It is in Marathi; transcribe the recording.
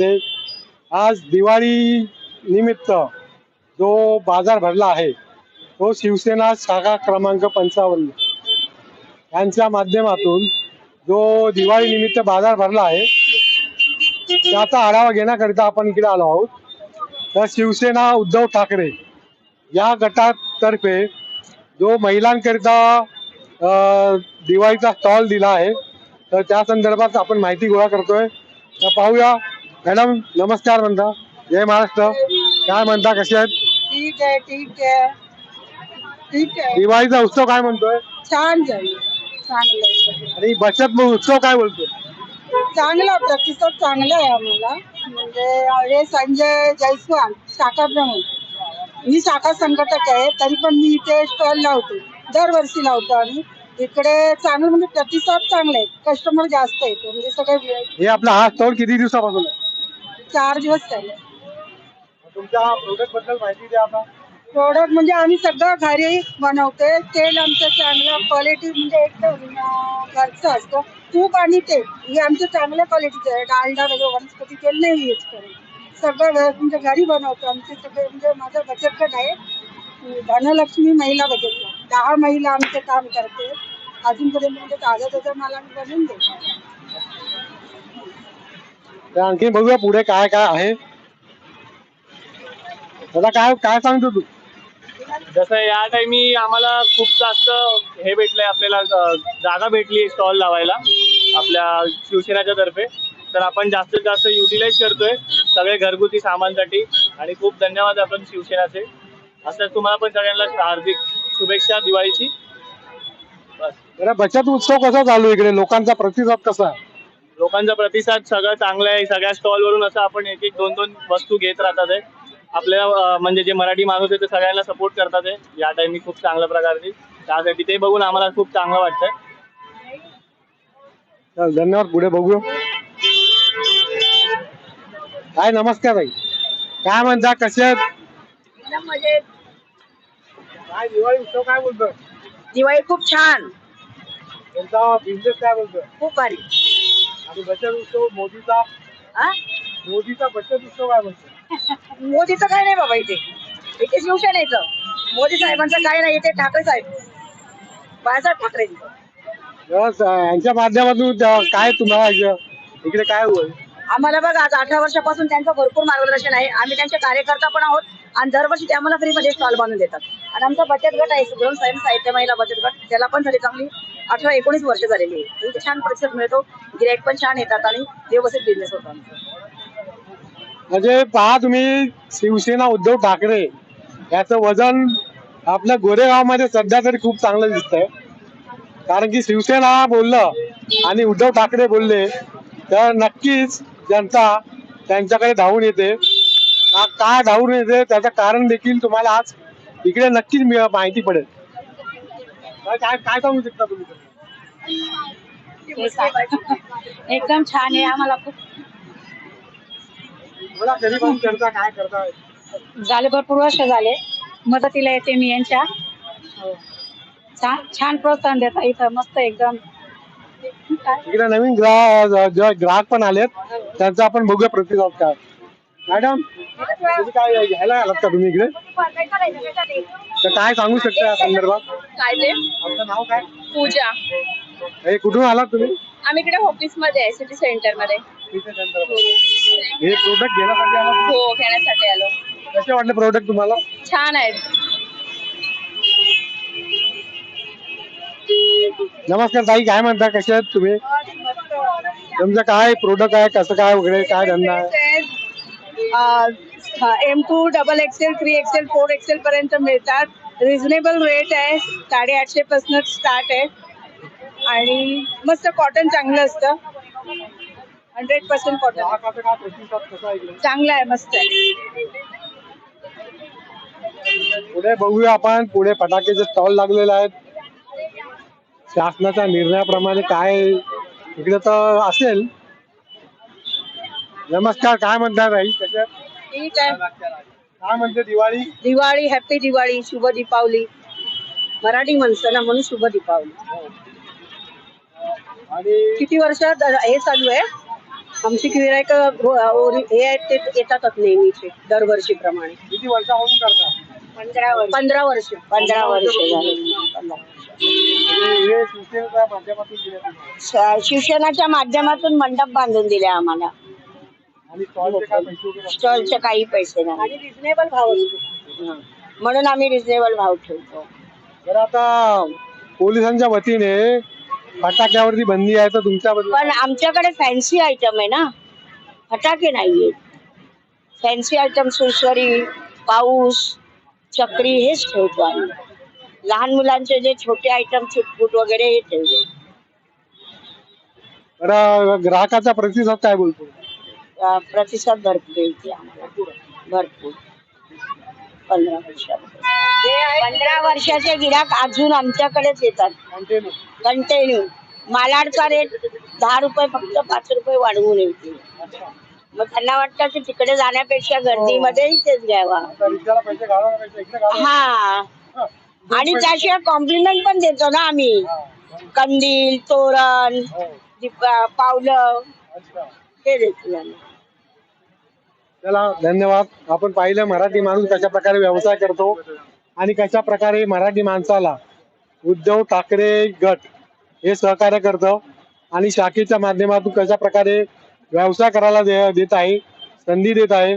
मध्ये आज दिवाळी निमित्त जो बाजार भरला आहे तो शिवसेना शाखा क्रमांक पंचावन्न. यांच्या माध्यमातून जो दिवाळी निमित्त बाजार भरला आहे त्याचा आढावा घेण्याकरिता आपण इकडे आलो आहोत. तर शिवसेना उद्धव ठाकरे या गटातर्फे जो महिलांकरिता दिवाळीचा स्टॉल दिला आहे तर त्या संदर्भात आपण माहिती गोळा करतोय. तर पाहूया मॅडम नमस्कार म्हणता. जय महाराष्ट्र. काय म्हणता कसे आहेत? ठीक आहे ठीक आहे. ठीक आहे. दिवाळीचा उत्सव काय म्हणतोय? छान चांगलं आणि बचत उत्सव काय बोलतोय? चांगला प्रतिसाद चांगला आहे आम्हाला. म्हणजे हे संजय जयस्वाल शाखा प्रमुख. मी शाखा संघटक आहे तरी पण मी इथे स्टॉल लावतो. दरवर्षी लावतो आम्ही. इकडे चांगलं म्हणजे प्रतिसाद चांगले आहेत कस्टमर जास्त आहेत. म्हणजे सगळे हे आपला हा स्टॉल किती दिवसापासून आहे? चार दिवस झाले तुमच्या प्रोडक्टबद्दल माहिती द्या आता. प्रोडक्ट म्हणजे आम्ही सगळं घरी बनवते. तेल आमचं चांगलं क्वालिटी म्हणजे एकदम घरचं असतं. तूप आणि तेल हे आमचं चांगल्या क्वालिटीचं आहे. डालडा वगैरे वनस्पती तेल नाही यूज करत. सगळं म्हणजे घरी बनवतो आमचे सगळे. म्हणजे माझं बचत गट आहे. धनलक्ष्मी महिला बचत गट दहा महिला आमचं काम करते. अजूनपर्यंत म्हणजे ताजा ताजा मला बनवून देतो. तर आणखी बघूया पुढे काय काय आहे. दादा काय काय सांगतो तू? जसं या टाइमी आम्हाला खूप जास्त हे भेटलंय आपल्याला जागा भेटली स्टॉल लावायला आपल्या शिवसेनाच्या तर्फे. तर आपण जास्तीत जास्त युटिलाइज करतोय सगळे घरगुती सामानसाठी आणि खूप धन्यवाद आपण शिवसेनाचे. असं तुम्हाला पण सगळ्यांना हार्दिक शुभेच्छा दिवाळीची. बस. बचत उत्सव कसा चालू आहे इकडे? लोकांचा प्रतिसाद कसा? लोकांचा प्रतिसाद सगळं चांगला आहे. सगळ्या स्टॉलवरून असं आपण एक एक दोन दोन वस्तू घेत राहतात आहे म्हणजे जे मराठी माणूस आहे ते सगळ्यांना सपोर्ट करतात आहे या टाइमी खूप चांगल्या प्रकारची. त्यासाठी ते बघून आम्हाला खूप चांगलं वाटतंय. चल, धन्यवाद. पुढे बघूया. काय नमस्कार ताई काय म्हणता? कसे आहेत? म्हणजे काय दिवाळी उत्सव काय बोलतोय? दिवाळी खूप छान. त्यांचा बिझनेस काय बोलतोय? खूप भारी. आणि बचत उत्सव मोदीचा? हा मोदीचा बचत उत्सव काय बोलतोय मोदीचं काय नाही बाबा इथे. इथे शिवसेनेचं मोदी साहेबांचं काय नाही इथे ठाकरे साहेब. बाळासाहेब ठाकरे बस, अं, यांच्या माध्यमातून त्या- काय तुम्हाला इकडे- इकडे काय होईल? आम्हाला बघ आज अठरा वर्षापासून त्यांचं भरपूर मार्गदर्शन आहे. आम्ही त्यांचे कार्यकर्ता पण आहोत. आणि दरवर्षी ते आम्हाला फ्रीमध्ये स्टॉल बांधून देतात. आणि आमचा बचत गट आहे सुग्रण स्वयं साहित्य महिला बचत गट. त्याला पण झाली चांगली. अठरा एकोणीस वर्ष झालेली आहे. इथे छान प्रतिसाद मिळतो. गिराईक पण छान येतात आणि व्यवस्थित बिझनेस होतो म्हणजे पहा तुम्ही शिवसेना उद्धव ठाकरे याचं वजन आपल्या गोरेगावमध्ये सध्या तरी खूप चांगलं दिसतंय. कारण की शिवसेना बोललं आणि उद्धव ठाकरे बोलले तर नक्कीच जनता त्यांच्याकडे धावून येते. का धावून येते? त्याचं कारण देखील तुम्हाला आज इकडे नक्कीच माहिती पडेल. काय काय काय सांगू शकता तुम्ही एकदम छान आहे आम्हाला खूप मला कधीपासून करता काय करता झाले भरपूर वर्ष झाले. मदतीला येते मी यांच्या. छान छान प्रोत्साहन देता इथं मस्त एकदम. इकडे नवीन ग्राहक ग्राहक पण आलेत त्यांचा आपण बघूया प्रतिसाद काय? मॅडम तुम्ही काय घ्यायला आलात का तुम्ही इकडे? तर काय सांगू शकता या संदर्भात? काय ते? आपलं नाव काय? पूजा. हे कुठून आलात तुम्ही? आम्ही इकडे ऑफिसमध्ये आहे सिटी सेंटरमध्ये. हे प्रोडक्ट घेण्यासाठी आलात? हो घेण्यासाठी आलो. कसे वाटले प्रोडक्ट तुम्हाला? छान आहेत नमस्कार ताई काय म्हणता? कसे आहेत तुम्ही? तुमचं काय प्रोडक्ट आहे? कसं काय वगैरे? काय धंदा आहे? M to double XL three XL four XL पर्यंत मिळतात. रिझनेबल रेट आहे. साडेआठशे पासून स्टार्ट आहे. आणि मस्त कॉटन चांगलं असतं. हंड्रेड पर्सेंट कॉटन चांगलं आहे मस्त आहे. पुढे बघूया आपण. पुढे फटाक्याचे स्टॉल लागलेले आहेत. शासनाच्या निर्णयाप्रमाणे काय इकडे तर असेल. नमस्कार काय म्हणतात आहेत? ठीक आहे. काय म्हणते दिवाळी? दिवाळी हॅपी दिवाळी शुभ दीपावली. मराठी माणसं ना म्हणून शुभ दीपावली. आणि किती वर्ष हे चालू आहे? आमची गिरायक हे आहेत ते येतातच नेहमीचे दरवर्षीप्रमाणे. किती वर्षापासून करता? पंधरा वर्ष. पंधरा वर्ष. पंधरा वर्ष हे शिवसेनेच्या माध्यमातून दिल्या तुम्हाला. वर्ष. शिक्षणाच्या माध्यमातून मंडप बांधून दिले आम्हाला. स्टॉलचे काही पैसे नाही. भाव म्हणून आम्ही रिझनेबल भाव ठेवतो. तर आता पोलिसांच्या वतीने फटाक्यावरती बंदी आहे तर तुमच्या पण आमच्याकडे फॅन्सी आयटम आहे ना. फटाके नाहीये फॅन्सी आयटम सुसरी पाऊस चक्री हेच ठेवतो आम्ही. लहान मुलांचे जे छोटे आयटम चुटपुट वगैरे हे ठेवतो. ग्राहकाचा प्रतिसाद काय बोलतो? प्रतिसाद भरपूर येते आम्हाला. भरपूर. पंधरा वर्षामध्ये. पंधरा वर्षाचे गिराक अजून आमच्याकडेच येतात. कंटिन्यू मालाडचा रेट दहा रुपये फक्त पाच रुपये वाढवून येते. मग त्यांना वाटतं की तिकडे जाण्यापेक्षा गर्दीमध्ये इथेच घ्यावा. हा. हा. आणि त्याशिवाय कॉम्प्लिमेंट पण देतो ना आम्ही. हा. कंदील तोरण हो. पावलं. चला धन्यवाद. आपण पाहिलं मराठी माणूस कशा प्रकारे व्यवसाय करतो आणि कशा प्रकारे मराठी माणसाला उद्धव ठाकरे गट हे सहकार्य करतं आणि शाखेच्या माध्यमातून कशा प्रकारे व्यवसाय करायला दे- देत आहे संधी देत आहे.